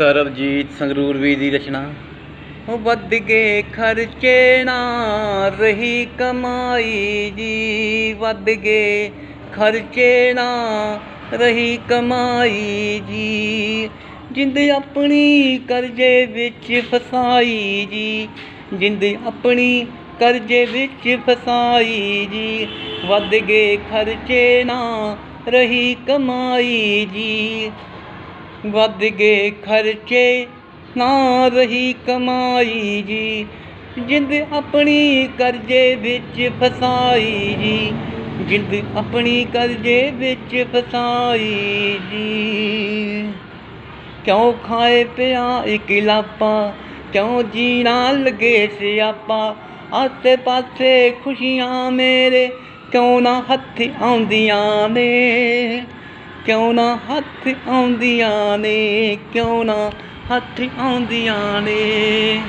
ਸਰਬਜੀਤ ਸੰਗਰੂਰ ਵੀ ਦੀ ਰਚਨਾ। ਉਹ ਵੱਧ ਗਏ ਖਰਚੇ ਨਾ ਰਹੀ ਕਮਾਈ ਜੀ। ਵੱਧ ਗਏ ਖਰਚੇ ਨਾ ਰਹੀ ਕਮਾਈ ਜੀ। ਜਿੰਦ ਆਪਣੀ ਕਰਜ਼ੇ ਵਿੱਚ ਫਸਾਈ ਜੀ। ਜਿੰਦ ਆਪਣੀ ਕਰਜ਼ੇ ਵਿੱਚ ਫਸਾਈ ਜੀ। ਵੱਧ ਗਏ ਖਰਚੇ ਨਾ ਰਹੀ ਕਮਾਈ ਜੀ। ਵੱਧ ਗਏ ਖਰਚੇ, ਨਾ ਰਹੀ ਕਮਾਈ ਜੀ। ਜਿੰਦ ਆਪਣੀ ਕਰਜ਼ੇ ਵਿੱਚ ਫਸਾਈ ਜੀ। ਜਿੰਦ ਆਪਣੀ ਕਰਜ਼ੇ ਵਿੱਚ ਫਸਾਈ ਜੀ। ਕਿਉਂ ਖਾਏ ਪਿਆ ਇਕਲਾਪਾ ਕਿਉਂ ਜੀਣਾ ਲੱਗੇ ਸਿਆਪਾ? ਆਸੇ ਪਾਸੇ ਖੁਸ਼ੀਆਂ ਮੇਰੇ, ਕਿਉਂ ਨਾ ਹੱਥ ਆਉਂਦੀਆਂ ਨੇ? ਕਿਉਂ ਨਾ ਹੱਥ ਆਉਂਦੀਆਂ ਨੇ ਕਿਉਂ ਨਾ ਹੱਥ ਆਉਂਦੀਆਂ ਨੇ।